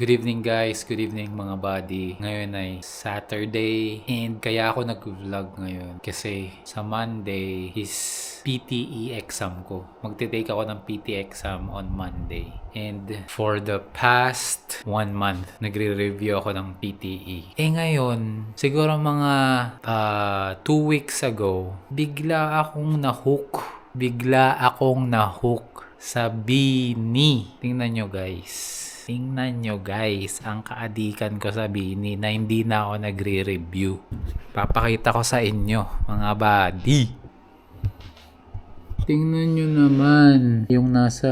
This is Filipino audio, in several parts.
Good evening guys, good evening mga buddy. Ngayon ay Saturday and kaya ako nag-vlog ngayon kasi sa Monday is PTE exam ko. Magte-take ako ng PTE exam on Monday. And for the past one month, nagre-review ako ng PTE. Eh ngayon, siguro mga ah, two weeks ago, bigla akong na-hook. Bigla akong na-hook sa Bini. Tingnan nyo guys. Tingnan nyo guys, ang kaadikan ko sa Bini na hindi na ako nagre-review. Papakita ko sa inyo, mga buddy. Tingnan nyo naman yung nasa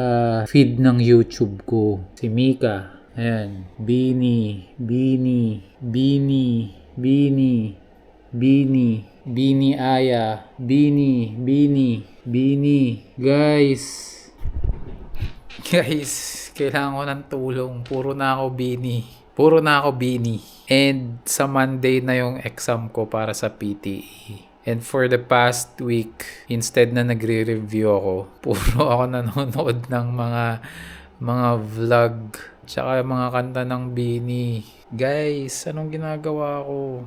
feed ng YouTube ko. Si Mika. Ayan. Bini, Bini, Bini, Bini, Bini, Bini Aya, Bini, Bini, Bini. Guys, Guys, kailangan ko ng tulong. Puro na ako bini. Puro na ako bini. And sa Monday na yung exam ko para sa PTE. And for the past week, instead na nagre-review ako, puro ako nanonood ng mga mga vlog tsaka mga kanta ng Bini. Guys, anong ginagawa ko?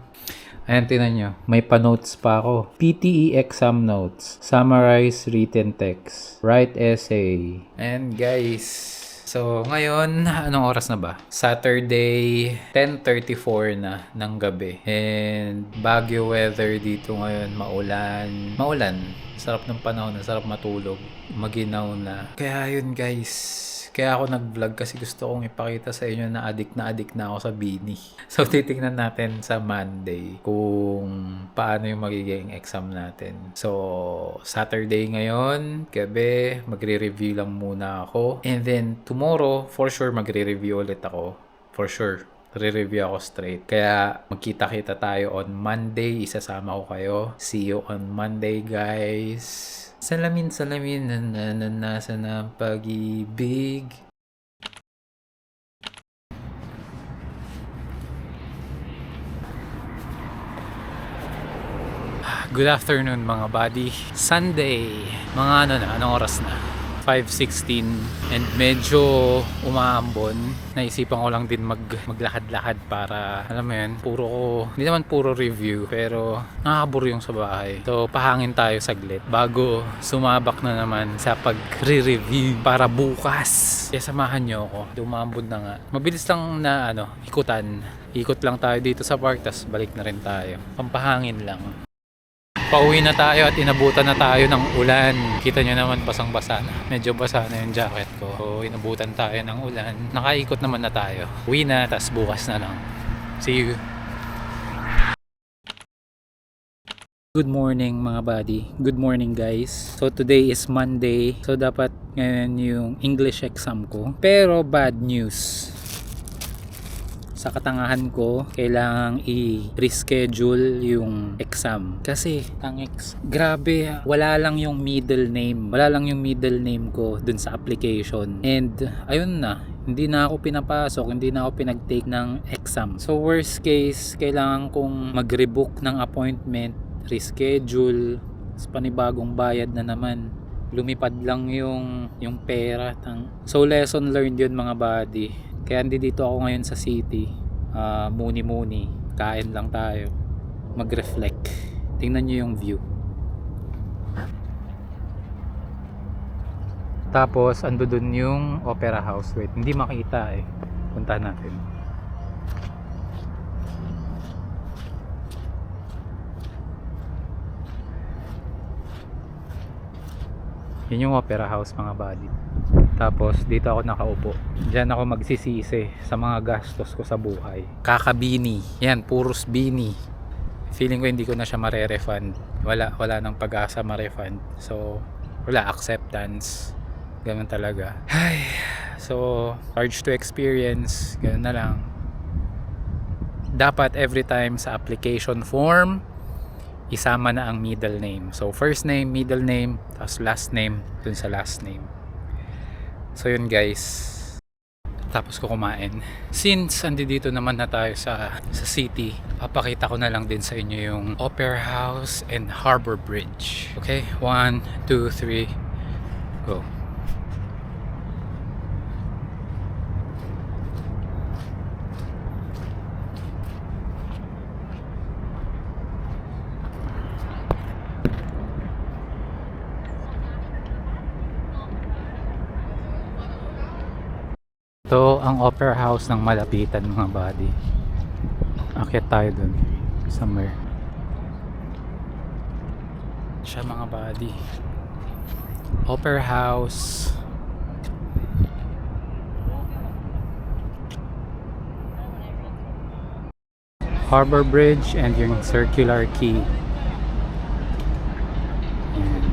Ayan, tinan nyo. May pa-notes pa ako. PTE exam notes. Summarize written text. Write essay. And guys, so ngayon, anong oras na ba? Saturday, 10.34 na ng gabi. And Baguio weather dito ngayon, maulan. Maulan. Sarap ng panahon, sarap matulog. Maginaw na. Kaya yun guys, kaya ako nag-vlog kasi gusto kong ipakita sa inyo na addict na addict na ako sa Bini. So titingnan natin sa Monday kung paano yung magiging exam natin. So Saturday ngayon, gabi, magre-review lang muna ako. And then tomorrow, for sure magre-review ulit ako. For sure. Re-review ako straight. Kaya magkita-kita tayo on Monday. Isasama ko kayo. See you on Monday, guys. Salamin, salamin, na, na, na, nasa na pag-ibig. Good afternoon mga buddy. Sunday. Mga ano na, anong oras na? 5.16 and medyo umaambon. Naisipan ko lang din mag, maglakad-lakad para, alam mo yun, puro ko, hindi naman puro review, pero nakakaburo yung sa bahay. So, pahangin tayo saglit bago sumabak na naman sa pag-re-review para bukas. Kaya samahan nyo ako. Umambon na nga. Mabilis lang na, ano, ikutan. Ikot lang tayo dito sa park, tas balik na rin tayo. Pampahangin lang. Pauwi na tayo at inabutan na tayo ng ulan. Kita nyo naman basang-basa na. Medyo basa na yung jacket ko. So, inabutan tayo ng ulan. Nakaikot naman na tayo. Uwi na, tas bukas na lang. See you. Good morning mga buddy. Good morning guys. So today is Monday. So dapat ngayon yung English exam ko. Pero bad news sa katangahan ko, kailangang i-reschedule yung exam. Kasi, tangex, grabe, wala lang yung middle name. Wala lang yung middle name ko dun sa application. And, ayun na, hindi na ako pinapasok, hindi na ako pinag-take ng exam. So, worst case, kailangan kong mag-rebook ng appointment, reschedule, tapos panibagong bayad na naman lumipad lang yung yung pera tang so lesson learned yun mga buddy kaya hindi dito ako ngayon sa city. Ah, muni muni kain lang tayo. Mag reflect tingnan nyo yung view. Tapos ando dun yung opera house. Wait hindi makita eh. Punta natin. Yun yung opera house mga buddy tapos dito ako nakaupo. Diyan ako magsisisi sa mga gastos ko sa buhay. Kakabini yan puros bini feeling ko hindi ko na siya mare-refund. Wala, wala nang pag-asa ma-refund. So wala acceptance. Ganun talaga. Ay so charge to experience. Ganun na lang. Dapat every time sa application form isama na ang middle name. So first name, middle name, tapos last name dun sa last name. So yun guys. Tapos ko kumain. Since andi dito naman na tayo sa sa city, papakita ko na lang din sa inyo yung Opera House and Harbor Bridge. Okay? One, two, three, go. Ito ang opera house ng malapitan mga buddy. Akit tayo dun. Somewhere. Siya mga buddy. Opera house. Harbor Bridge and yung Circular Quay. Yan.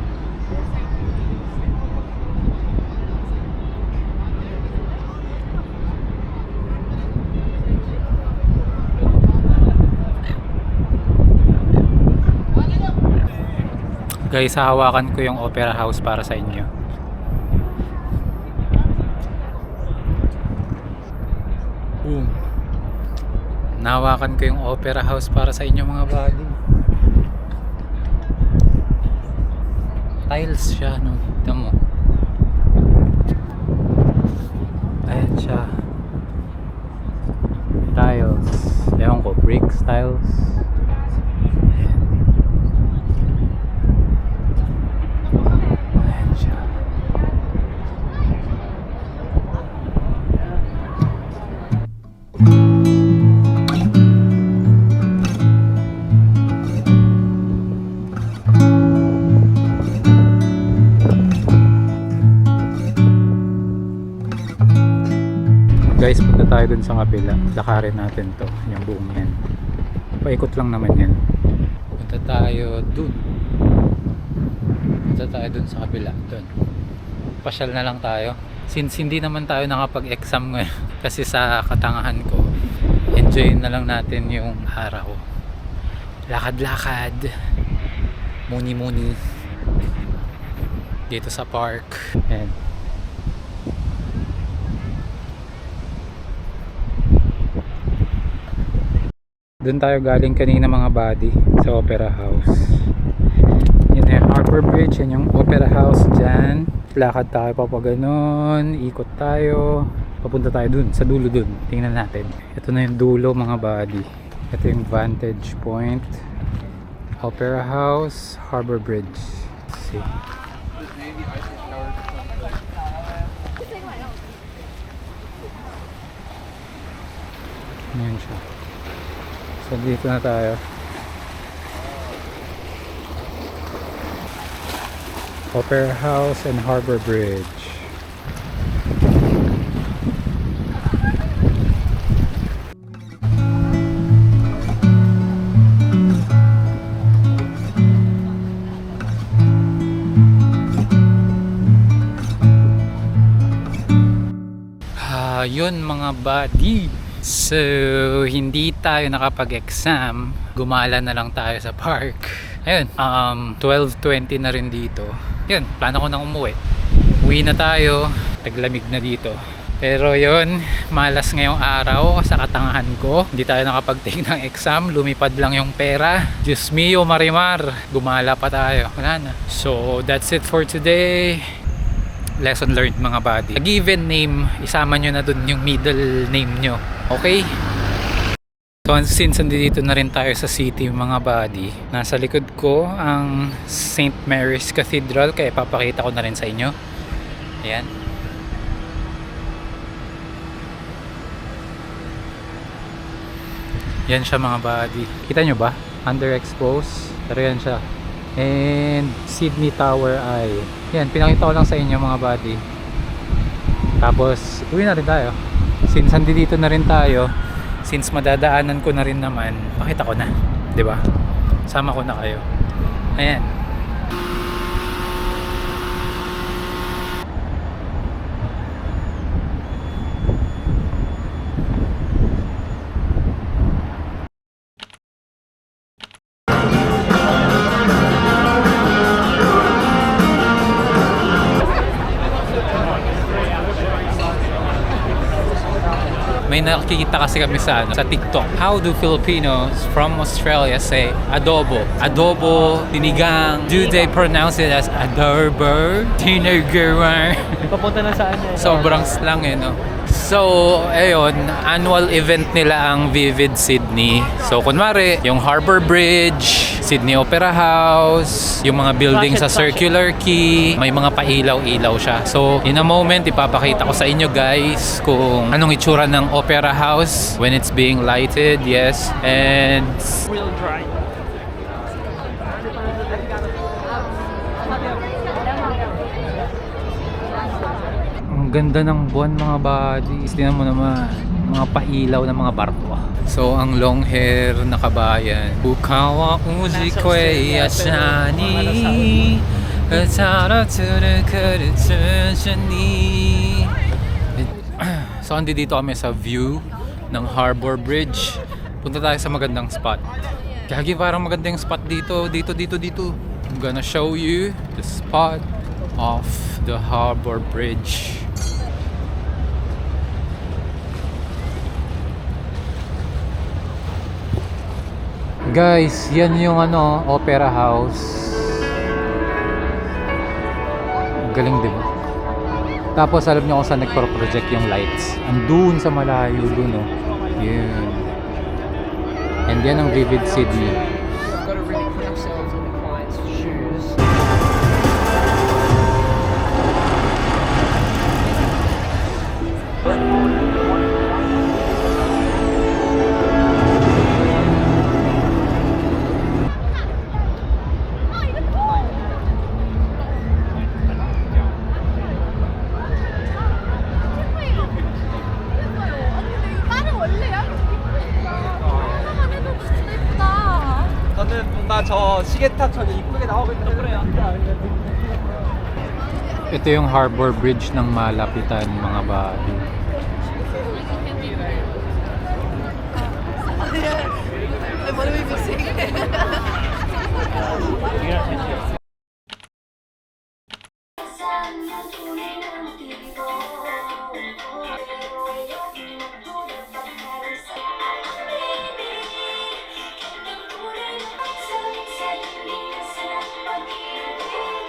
Guys, hahawakan ko yung opera house para sa inyo. Boom. Nahawakan ko yung opera house para sa inyo mga buddy. Tiles siya, no? Tignan mo. Ayan siya. Tiles. Ewan ko, bricks, tiles. Tayo dun sa kabila. Lakarin natin to, yung buong yan. Paikot lang naman yan. Punta tayo dun. Punta tayo dun sa kabila. Dun. Pasyal na lang tayo. Since hindi naman tayo nakapag-exam ngayon, kasi sa katangahan ko, enjoy na lang natin yung araw. Lakad-lakad. Muni-muni. Dito sa park. Ayan. Doon tayo galing kanina mga buddy sa Opera House. Yun na yung Harbor Bridge, yan yung Opera House dyan. Lakad tayo pa pa ganun, ikot tayo. Papunta tayo dun, sa dulo dun. Tingnan natin. Ito na yung dulo mga buddy. Ito yung vantage point. Opera House, Harbor Bridge. Let's see. Ayan siya. So dito na tayo. Opera House and Harbor Bridge. Ah, yun mga buddy. So, hindi tayo nakapag-exam. Gumala na lang tayo sa park. Ayun, um, 12.20 na rin dito. Yun, plano ko nang umuwi. Uwi na tayo. Taglamig na dito. Pero yun, malas ngayong araw sa katangahan ko. Hindi tayo nakapag-take ng exam. Lumipad lang yung pera. Diyos mio, marimar. Gumala pa tayo. Wala na. So, that's it for today lesson learned mga buddy. A given name, isama nyo na dun yung middle name nyo. Okay? So since nandito na rin tayo sa city mga buddy, nasa likod ko ang St. Mary's Cathedral kaya papakita ko na rin sa inyo. Ayan. Yan siya mga buddy. Kita nyo ba? Underexposed. Pero yan siya. And Sydney Tower Eye. Yan, pinakita ko lang sa inyo mga buddy. Tapos, uwi na rin tayo. Since dito na rin tayo, since madadaanan ko na rin naman, pakita ko na. 'Di ba? Sama ko na kayo. Ayan. May nakikita kasi kami sa ano, sa TikTok. How do Filipinos from Australia say adobo? Adobo, tinigang. Do they pronounce it as adobo? Tinigang. Papunta na saan yan? Sobrang slang eh, no? So, ayun, annual event nila ang Vivid Sydney. So, kunwari, yung Harbor Bridge, Sydney Opera House, yung mga building sa Circular Quay, may mga pailaw-ilaw siya. So, in a moment, ipapakita ko sa inyo guys kung anong itsura ng Opera House when it's being lighted, yes. And Wheel drive. Ang ganda ng buwan mga buddies. Tingnan mo naman, mga pailaw ng mga barko. So, ang long hair na kabayan. Bukawa uji kwe yashani. Atara tsuru kuru tsushani. So, andi dito kami sa view ng Harbor Bridge. Punta tayo sa magandang spot. Kagi parang magandang spot dito, dito, dito, dito. I'm gonna show you the spot of the Harbor Bridge. Guys, yan yung ano, Opera House. Galing di ba? Tapos alam niyo kung saan nagpro-project yung lights. Andun sa malayo dun, oh. Yun. And yan ang Vivid Sydney. 저는 뭔가 저 시계탑처럼 이쁘게 나오고 있는 그래요. Ito yung Harbor Bridge ng Malapitan, mga body. What are we missing?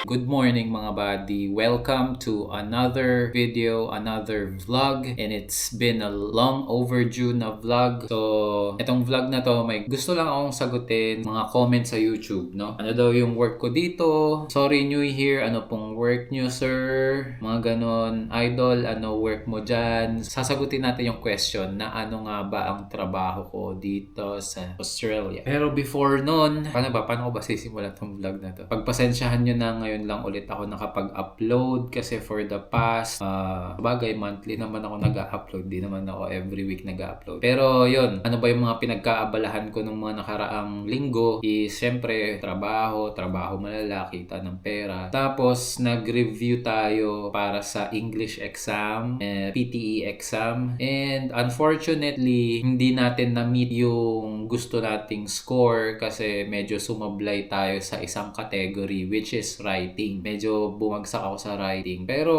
Good morning mga buddy. Welcome to another video, another vlog. And it's been a long overdue na vlog. So, itong vlog na to, may gusto lang akong sagutin mga comments sa YouTube, no? Ano daw yung work ko dito? Sorry, new here. Ano pong work nyo, sir? Mga ganon. Idol, ano work mo dyan? Sasagutin natin yung question na ano nga ba ang trabaho ko dito sa Australia. Pero before nun, paano ba? Paano ko ba sisimulan tong vlog na to? Pagpasensyahan nyo na ngayon lang ulit ako nakapag-upload kasi for the past, uh, bagay, monthly naman ako nag-upload. Di naman ako every week nag-upload. Pero yun, ano ba yung mga pinagkaabalahan ko nung mga nakaraang linggo is syempre trabaho, trabaho malala, kita ng pera. Tapos nag-review tayo para sa English exam, eh, PTE exam. And unfortunately, hindi natin na-meet yung gusto nating score kasi medyo sumablay tayo sa isang category which is writing. Medyo bumagsak ako sa writing. Pero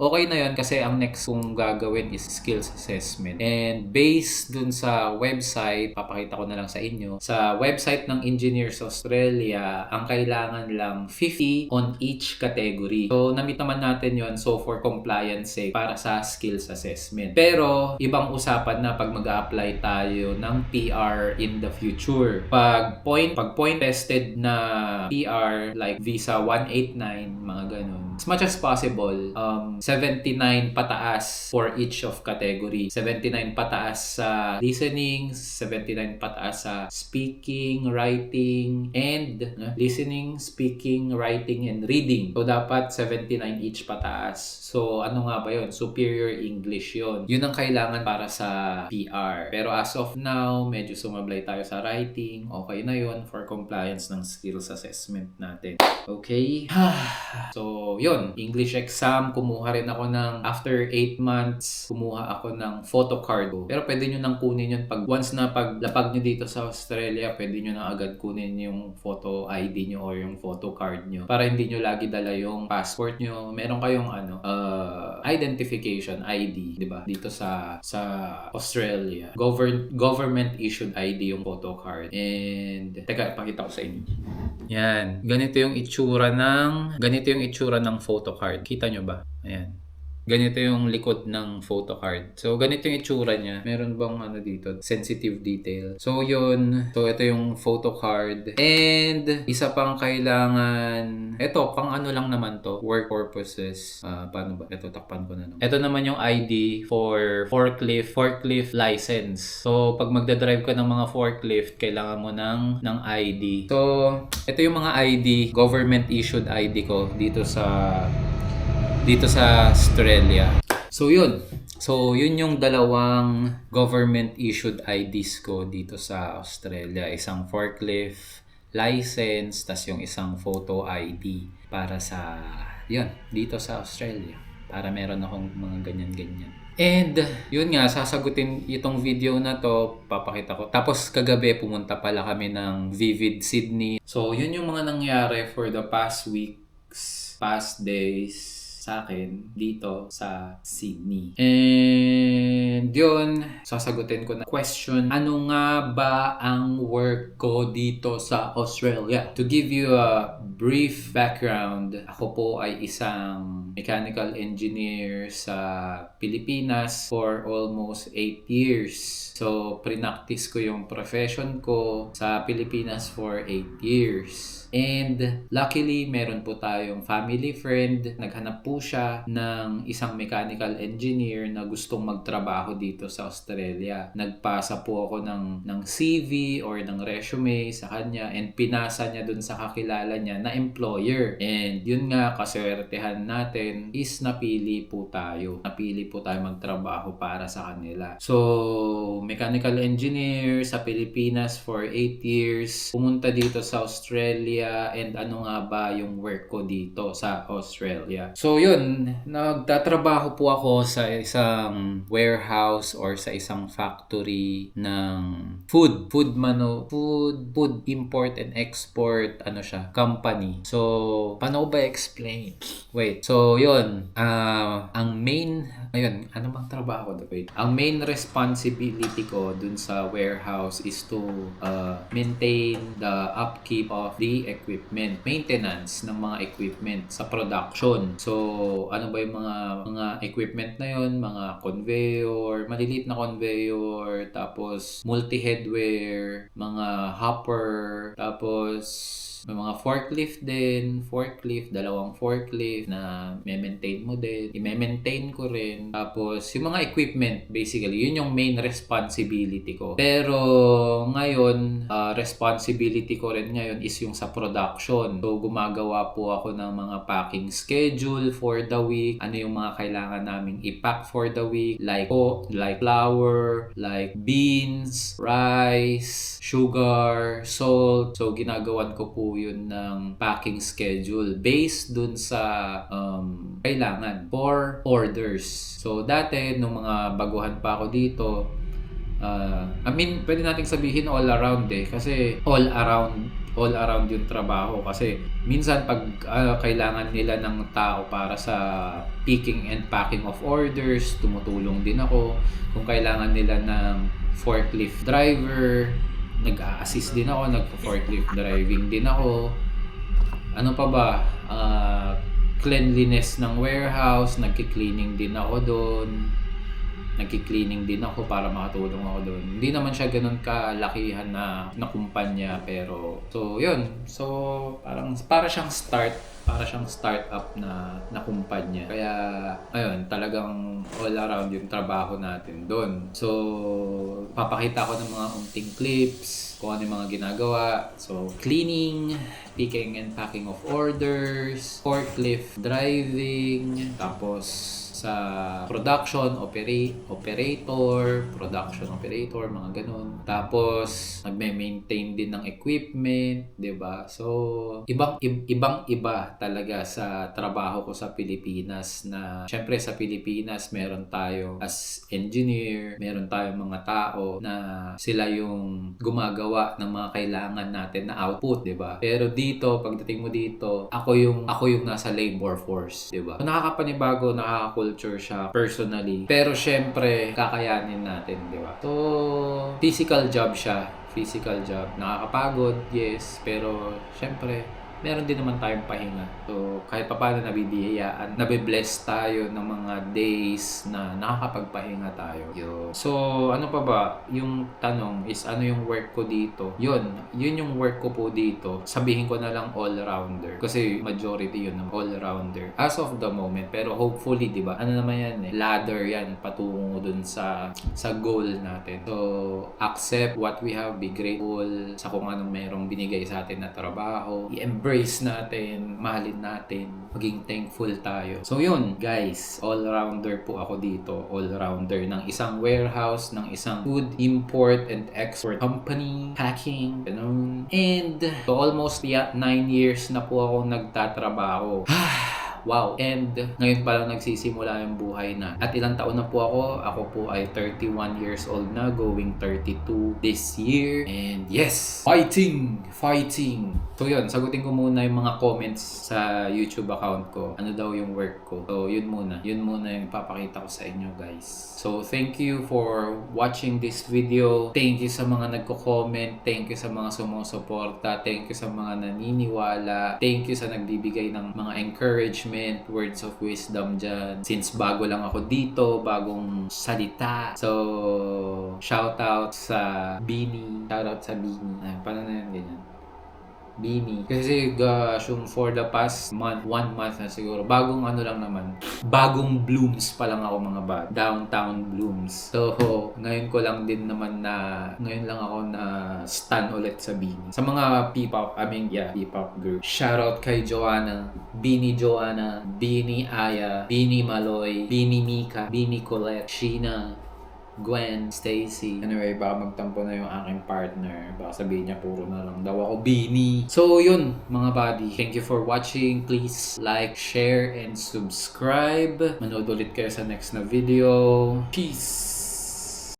okay na yun kasi ang next kong gagawin is skills assessment. And based dun sa website, papakita ko na lang sa inyo. Sa website ng Engineers Australia, ang kailangan lang 50 on each category. So, na-meet naman natin yon So, for compliance sake, para sa skills assessment. Pero, ibang usapan na pag mag apply tayo ng PR in the future. Pag point, pag point tested na PR like visa 189, mga ganun. As much as possible, um, 79 pataas for each of category. 79 pataas sa listening, 79 pataas sa speaking, writing, and uh, listening, speaking, writing, and reading. So, dapat 79 each pataas. So, ano nga ba yun? Superior English yon. Yun ang kailangan para sa PR. Pero as of now, medyo sumablay tayo sa writing. Okay na yon for compliance ng skills assessment natin. Okay? so, yun. English exam, kumuha rin ako ng after 8 months, kumuha ako ng photocard. Pero pwede nyo nang kunin yun pag once na paglapag nyo dito sa Australia, pwede nyo na agad kunin yung photo ID nyo or yung photo card nyo para hindi nyo lagi dala yung passport nyo. Meron kayong ano, uh, identification ID, di ba? Dito sa sa Australia. Govern, government issued ID yung photo card. And teka, pakita ko sa inyo. Yan. Ganito yung itsura ng ganito yung itsura ng photo card. Kita nyo ba? Ayan. Ganito yung likod ng photo card. So, ganito yung itsura niya. Meron bang ano dito? Sensitive detail. So, yun. So, ito yung photo card. And, isa pang kailangan, ito, pang ano lang naman to, work purposes. Ah, paano ba? Ito, takpan ko na. No? Ito naman yung ID for forklift, forklift license. So, pag magdadrive ka ng mga forklift, kailangan mo ng, ng ID. So, ito yung mga ID, government issued ID ko dito sa dito sa Australia. So yun. So yun yung dalawang government issued IDs ko dito sa Australia. Isang forklift license, tas yung isang photo ID para sa yun, dito sa Australia. Para meron akong mga ganyan-ganyan. And, yun nga, sasagutin itong video na to, papakita ko. Tapos, kagabi, pumunta pala kami ng Vivid Sydney. So, yun yung mga nangyari for the past weeks, past days, sa akin dito sa Sydney. And yun, sasagutin ko na question, ano nga ba ang work ko dito sa Australia? To give you a brief background, ako po ay isang mechanical engineer sa Pilipinas for almost 8 years. So, prinactice ko yung profession ko sa Pilipinas for 8 years. And luckily, meron po tayong family friend. Naghanap po siya ng isang mechanical engineer na gustong magtrabaho dito sa Australia. Nagpasa po ako ng, ng CV or ng resume sa kanya and pinasa niya dun sa kakilala niya na employer. And yun nga, kaswertehan natin is napili po tayo. Napili po tayo magtrabaho para sa kanila. So, mechanical engineer sa Pilipinas for 8 years. Pumunta dito sa Australia and ano nga ba yung work ko dito sa Australia. So yun, nagtatrabaho po ako sa isang warehouse or sa isang factory ng food, food mano, food, food import and export ano siya, company. So, paano ba explain? Wait. So, yun, ah, ang main, ayun, ano bang trabaho ko? Wait. Ang main responsibility ko dun sa warehouse is to uh, maintain the upkeep of the equipment, maintenance ng mga equipment sa production. So, ano ba yung mga mga equipment na yon, mga conveyor, maliliit na conveyor, tapos multi-headwear, mga hopper, tapos may mga forklift din, forklift, dalawang forklift na me-maintain mo din. I-maintain ko rin. Tapos, yung mga equipment, basically, yun yung main responsibility ko. Pero, ngayon, ah, responsibility ko rin ngayon is yung sa production. So, gumagawa po ako ng mga packing schedule for the week. Ano yung mga kailangan naming i-pack for the week. Like, po, like flour, like beans, rice, sugar, salt. So, ginagawan ko po yun ng packing schedule based dun sa um, kailangan for orders. So, dati, nung mga baguhan pa ako dito, uh, I mean, pwede nating sabihin all around eh. Kasi all around all around yung trabaho kasi minsan pag ah, kailangan nila ng tao para sa picking and packing of orders, tumutulong din ako. Kung kailangan nila ng forklift driver, nag-a-assist din ako, nagpo-forklift driving din ako. Ano pa ba? Ah, cleanliness ng warehouse, nagki-cleaning din ako doon. Nagki-cleaning din ako para makatulong ako doon. Hindi naman siya ganun kalakihan na, na kumpanya pero so yun. So parang para siyang start para siyang startup na na kumpanya. Kaya ayun, talagang all around yung trabaho natin doon. So papakita ko ng mga unting clips kung ano yung mga ginagawa. So cleaning, picking and packing of orders, forklift driving, tapos sa production opera- operator, production operator, mga ganun. Tapos nagme-maintain din ng equipment, 'di ba? So ibang ib- ibang iba talaga sa trabaho ko sa Pilipinas na syempre sa Pilipinas meron tayo as engineer, meron tayong mga tao na sila yung gumagawa ng mga kailangan natin na output, 'di ba? Pero dito pagdating mo dito, ako yung ako yung nasa labor force, 'di ba? So, nakakapanibago, nakaka-culture siya personally. Pero syempre, kakayanin natin, 'di ba? So, physical job siya, physical job. Nakakapagod, yes, pero syempre meron din naman tayong pahinga. So, kahit pa paano nabibiyayaan, nabibless tayo ng mga days na nakakapagpahinga tayo. Yun. So, ano pa ba? Yung tanong is, ano yung work ko dito? Yun. Yun yung work ko po dito. Sabihin ko na lang all-rounder. Kasi majority yun ng all-rounder. As of the moment. Pero hopefully, di ba? Ano naman yan eh? Ladder yan. Patungo dun sa sa goal natin. So, accept what we have. Be grateful sa kung anong merong binigay sa atin na trabaho. I-embrace natin. Mahalin natin. Maging thankful tayo. So, yun. Guys, all-rounder po ako dito. All-rounder ng isang warehouse, ng isang food import and export company, packing, ganun. And, so almost yeah, 9 years na po ako nagtatrabaho. Wow. And ngayon pa lang nagsisimula yung buhay na. At ilang taon na po ako. Ako po ay 31 years old na, going 32 this year. And yes, fighting! Fighting! So yun, sagutin ko muna yung mga comments sa YouTube account ko. Ano daw yung work ko. So yun muna. Yun muna yung ipapakita ko sa inyo guys. So thank you for watching this video. Thank you sa mga nagko-comment. Thank you sa mga sumusuporta. Thank you sa mga naniniwala. Thank you sa nagbibigay ng mga encouragement, words of wisdom dyan. Since bago lang ako dito, bagong salita. So, shout out sa Bini. Shout out sa Bini. Ay, paano na yun ganyan? Bini. Kasi gosh, yung for the past month, one month na siguro, bagong ano lang naman, bagong blooms pa lang ako mga ba, downtown blooms. So, ngayon ko lang din naman na, ngayon lang ako na stan ulit sa Bini. Sa mga P-pop, I mean, yeah, P-pop group. Shoutout kay Joanna, Bini Joanna, Bini Aya, Bini Maloy, Bini Mika, Bini Colette, Sheena, Gwen, Stacy. Anyway, baka magtampo na yung aking partner. Baka sabihin niya puro na lang daw ako bini. So, yun, mga buddy. Thank you for watching. Please like, share, and subscribe. Manood ulit kayo sa next na video. Peace!